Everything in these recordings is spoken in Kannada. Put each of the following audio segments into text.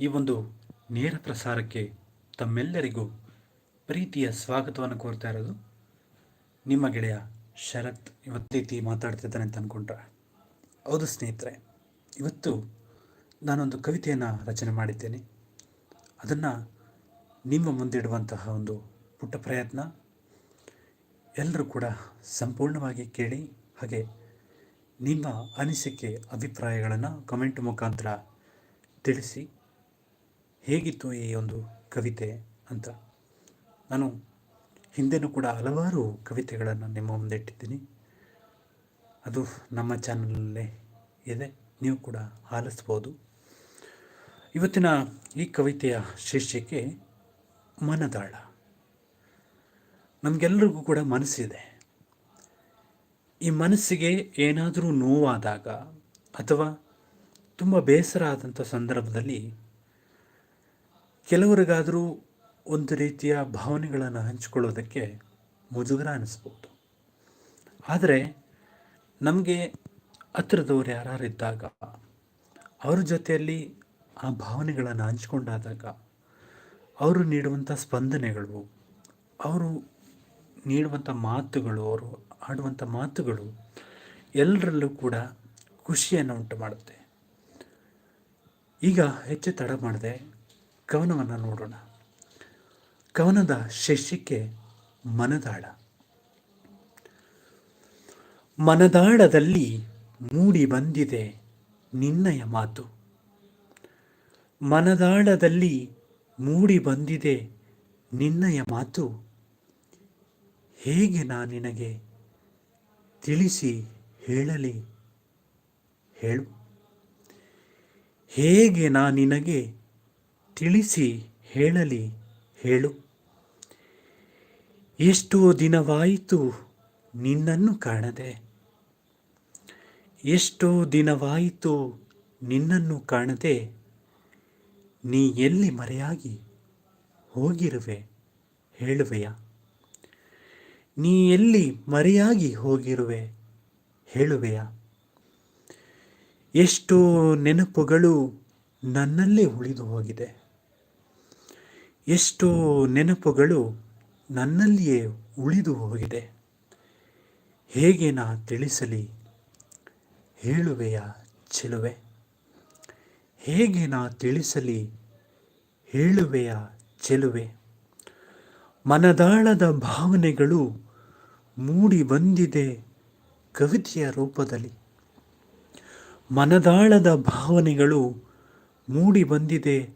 ಈ ಒಂದು ನೇರ ಪ್ರಸಾರಕ್ಕೆ ತಮ್ಮೆಲ್ಲರಿಗೂ ಪ್ರೀತಿಯ ಸ್ವಾಗತವನ್ನು ಕೋರ್ತಾ ಇರೋದು ನಿಮ್ಮ ಗೆಳೆಯ ಶರತ್ ಇವತ್ತು ರೀತಿ ಮಾತಾಡ್ತಿದ್ದಾನೆ ಅಂತ ಅಂದ್ಕೊಂಡ್ರೆ ಹೌದು ಸ್ನೇಹಿತರೆ, ಇವತ್ತು ನಾನೊಂದು ಕವಿತೆಯನ್ನು ರಚನೆ ಮಾಡಿದ್ದೇನೆ. ಅದನ್ನು ನಿಮ್ಮ ಮುಂದಿಡುವಂತಹ ಒಂದು ಪುಟ್ಟ ಪ್ರಯತ್ನ. ಎಲ್ಲರೂ ಕೂಡ ಸಂಪೂರ್ಣವಾಗಿ ಕೇಳಿ ಹಾಗೆ ನಿಮ್ಮ ಅನಿಸಿಕೆ, ಅಭಿಪ್ರಾಯಗಳನ್ನು ಕಮೆಂಟ್ ಮುಖಾಂತರ ತಿಳಿಸಿ. ಹೇಗಿತ್ತು ಈ ಒಂದು ಕವಿತೆ ಅಂತ? ನಾನು ಹಿಂದೆನೂ ಕೂಡ ಹಲವಾರು ಕವಿತೆಗಳನ್ನು ನಿಮ್ಮ ಮುಂದೆ ಇಟ್ಟಿದ್ದೀನಿ. ಅದು ನಮ್ಮ ಚಾನಲಲ್ಲೇ ಇದೆ. ನೀವು ಕೂಡ ಆಲಿಸ್ಬೋದು. ಇವತ್ತಿನ ಈ ಕವಿತೆಯ ಶೀರ್ಷಿಕೆ ಮನದಾಳ. ನಮಗೆಲ್ಲರಿಗೂ ಕೂಡ ಮನಸ್ಸಿದೆ. ಈ ಮನಸ್ಸಿಗೆ ಏನಾದರೂ ನೋವಾದಾಗ ಅಥವಾ ತುಂಬ ಬೇಸರ ಆದಂಥ ಸಂದರ್ಭದಲ್ಲಿ ಕೆಲವರಿಗಾದರೂ ಒಂದು ರೀತಿಯ ಭಾವನೆಗಳನ್ನು ಹಂಚಿಕೊಳ್ಳೋದಕ್ಕೆ ಮುಜುಗರ ಅನ್ನಿಸ್ಬೋದು ಆದರೆ ನಮಗೆ ಹತ್ರದವ್ರು ಯಾರಿದ್ದಾಗ ಅವ್ರ ಜೊತೆಯಲ್ಲಿ ಆ ಭಾವನೆಗಳನ್ನು ಹಂಚಿಕೊಂಡಾದಾಗ ಅವರು ನೀಡುವಂಥ ಸ್ಪಂದನೆಗಳು, ಅವರು ನೀಡುವಂಥ ಮಾತುಗಳು, ಅವರು ಆಡುವಂಥ ಮಾತುಗಳು ಎಲ್ಲರಲ್ಲೂ ಕೂಡ ಖುಷಿಯನ್ನು ಉಂಟು ಮಾಡುತ್ತೆ ಈಗ ಹೆಚ್ಚು ತಡ ಮಾಡದೆ. ಕವನವನ್ನು ನೋಡೋಣ. ಕವನದ ಶೀರ್ಷಿಕೆ ಮನದಾಳ. ಮನದಾಳದಲ್ಲಿ ಮೂಡಿ ಬಂದಿದೆ ನಿನ್ನಯ ಮಾತು. ಮನದಾಳದಲ್ಲಿ ಮೂಡಿ ಬಂದಿದೆ ನಿನ್ನಯ ಮಾತು. ಹೇಗೆ ನಾ ನಿನಗೆ ತಿಳಿಸಿ ಹೇಳಲಿ? ಹೇಳು. ಹೇಗೆ ನಾ ನಿನಗೆ ತಿಳಿಸಿ ಹೇಳಲಿ ಹೇಳು. ಎಷ್ಟೋ ದಿನವಾಯಿತು ನಿನ್ನನ್ನು ಕಾಣದೆ. ಎಷ್ಟೋ ದಿನವಾಯಿತು ನಿನ್ನನ್ನು ಕಾಣದೆ. ನೀ ಎಲ್ಲಿ ಮರೆಯಾಗಿ ಹೋಗಿರುವೆ ಹೇಳುವೆಯ? ನೀ ಎಲ್ಲಿ ಮರೆಯಾಗಿ ಹೋಗಿರುವೆ ಹೇಳುವೆಯ? ಎಷ್ಟೋ ನೆನಪುಗಳು ನನ್ನಲ್ಲೇ ಉಳಿದು ಹೋಗಿದೆ. ಎಷ್ಟೋ ನೆನಪುಗಳು ನನ್ನಲ್ಲಿಯೇ ಉಳಿದು ಹೋಗಿದೆ. ಹೇಗೆ ನಾ ತಿಳಿಸಲಿ? ಹೇಳುವೆಯ ಚೆಲುವೆ. ಹೇಗೆ ನಾ ತಿಳಿಸಲಿ? ಹೇಳುವೆಯ ಚೆಲುವೆ. ಮನದಾಳದ ಭಾವನೆಗಳು ಮೂಡಿ ಬಂದಿದೆ ಕವಿತೆಯ ರೂಪದಲ್ಲಿ. ಮನದಾಳದ ಭಾವನೆಗಳು ಮೂಡಿ ಬಂದಿದೆ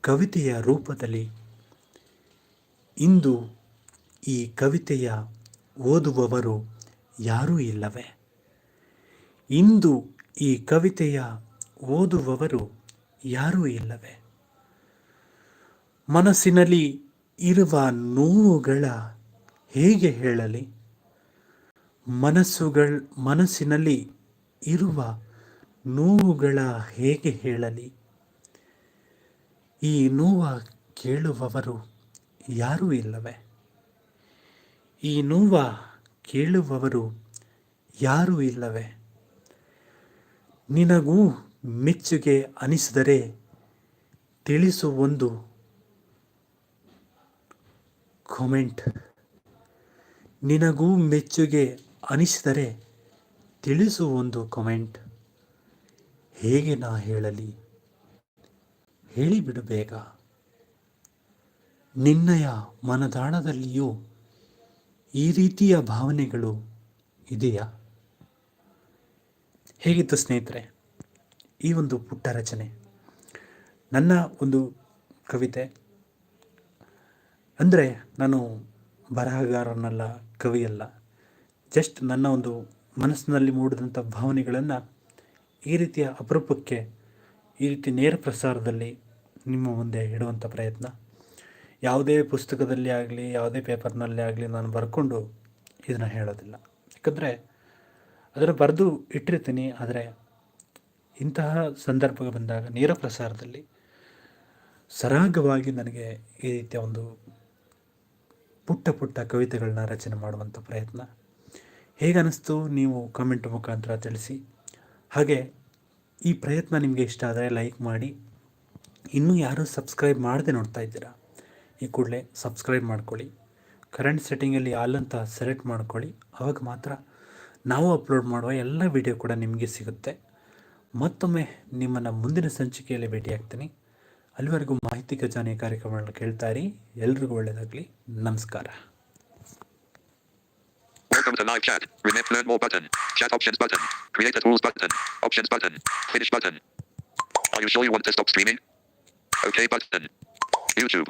ಕವಿತೆಯ ರೂಪದಲ್ಲಿ. ಇಂದು ಈ ಕವಿತೆಯ ಓದುವವರು ಯಾರೂ ಇಲ್ಲವೇ? ಇಂದು ಈ ಕವಿತೆಯ ಓದುವವರು ಯಾರೂ ಇಲ್ಲವೇ? ಮನಸ್ಸಿನಲ್ಲಿ ಇರುವ ನೋವುಗಳ ಹೇಗೆ ಹೇಳಲಿ? ಮನಸ್ಸುಗಳ, ಮನಸ್ಸಿನಲ್ಲಿ ಇರುವ ನೋವುಗಳ ಹೇಗೆ ಹೇಳಲಿ? ಈ ನೋವ ಕೇಳುವವರು ಯಾರೂ ಇಲ್ಲವೇ? ಈ ನೋವ ಕೇಳುವವರು ಯಾರೂ ಇಲ್ಲವೇ? ನಿನಗೂ ಮೆಚ್ಚುಗೆ ಅನಿಸಿದರೆ ತಿಳಿಸು ಒಂದು ಕಾಮೆಂಟ್ ನಿನಗೂ ಮೆಚ್ಚುಗೆ ಅನಿಸಿದರೆ ತಿಳಿಸು ಒಂದು ಕಾಮೆಂಟ್ ಹೇಗೆ ನಾ ಹೇಳಲಿ? ಹೇಳಿಬಿಡು ಬೇಗ. ನಿನ್ನಯ ಮನದಾಳದಲ್ಲಿಯೂ ಈ ರೀತಿಯ ಭಾವನೆಗಳು ಇದೆಯಾ? ಹೇಗಿತ್ತು ಸ್ನೇಹಿತರೆ, ಈ ಒಂದು ಪುಟ್ಟ ರಚನೆ? ನನ್ನ ಒಂದು ಕವಿತೆ. ಅಂದರೆ ನಾನು ಬರಹಗಾರನಲ್ಲ, ಕವಿಯಲ್ಲ. ಜಸ್ಟ್ ನನ್ನ ಒಂದು ಮನಸ್ಸಿನಲ್ಲಿ ಮೂಡಿದಂಥ ಭಾವನೆಗಳನ್ನು ಈ ರೀತಿಯ ಅಪರೂಪಕ್ಕೆ, ಈ ರೀತಿ ನೇರ ಪ್ರಸಾರದಲ್ಲಿ ನಿಮ್ಮ ಮುಂದೆ ಇಡುವಂಥ ಪ್ರಯತ್ನ. ಯಾವುದೇ ಪುಸ್ತಕದಲ್ಲಿ ಆಗಲಿ, ಯಾವುದೇ ಪೇಪರ್ನಲ್ಲಿ ಆಗಲಿ ನಾನು ಬರ್ಕೊಂಡು ಇದನ್ನು ಹೇಳೋದಿಲ್ಲ. ಯಾಕಂದರೆ ಅದನ್ನು ಬರೆದು ಇಟ್ಟಿರ್ತೀನಿ, ಆದರೆ ಇಂತಹ ಸಂದರ್ಭ ಬಂದಾಗ, ನೇರ ಪ್ರಸಾರದಲ್ಲಿ ಸರಾಗವಾಗಿ ನನಗೆ ಈ ರೀತಿಯ ಒಂದು ಪುಟ್ಟ ಪುಟ್ಟ ಕವಿತೆಗಳನ್ನ ರಚನೆ ಮಾಡುವಂಥ ಪ್ರಯತ್ನ. ಹೇಗನ್ನಿಸ್ತು ನೀವು ಕಮೆಂಟ್ ಮುಖಾಂತರ ತಿಳಿಸಿ. ಹಾಗೆ ಈ ಪ್ರಯತ್ನ ನಿಮಗೆ ಇಷ್ಟ ಆದರೆ ಲೈಕ್ ಮಾಡಿ. ಇನ್ನೂ ಯಾರೂ ಸಬ್ಸ್ಕ್ರೈಬ್ ಮಾಡದೆ ನೋಡ್ತಾ ಇದ್ದೀರಾ ಈ ಕೂಡಲೇ ಸಬ್ಸ್ಕ್ರೈಬ್ ಮಾಡ್ಕೊಳ್ಳಿ ಕರೆಂಟ್ ಸೆಟ್ಟಿಂಗಲ್ಲಿ ಆಲ್ ಅಂತ ಸೆಲೆಕ್ಟ್ ಮಾಡ್ಕೊಳ್ಳಿ ಆವಾಗ ಮಾತ್ರ ನಾವು ಅಪ್ಲೋಡ್ ಮಾಡುವ ಎಲ್ಲ ವಿಡಿಯೋ ಕೂಡ ನಿಮಗೆ ಸಿಗುತ್ತೆ ಮತ್ತೊಮ್ಮೆ ನಿಮ್ಮನ್ನು ಮುಂದಿನ ಸಂಚಿಕೆಯಲ್ಲಿ ಭೇಟಿಯಾಗ್ತೀನಿ ಅಲ್ಲಿವರೆಗೂ ಮಾಹಿತಿ ಖಜಾನೆ ಕಾರ್ಯಕ್ರಮಗಳನ್ನು ಕೇಳ್ತಾ ಇರಿ ಎಲ್ರಿಗೂ ಒಳ್ಳೆಯದಾಗಲಿ ನಮಸ್ಕಾರ Welcome to live chat. Remember, learn more button. Chat options button. Create a tools button. Options button. Finish button. Are you sure you want to stop streaming? Okay button. YouTube.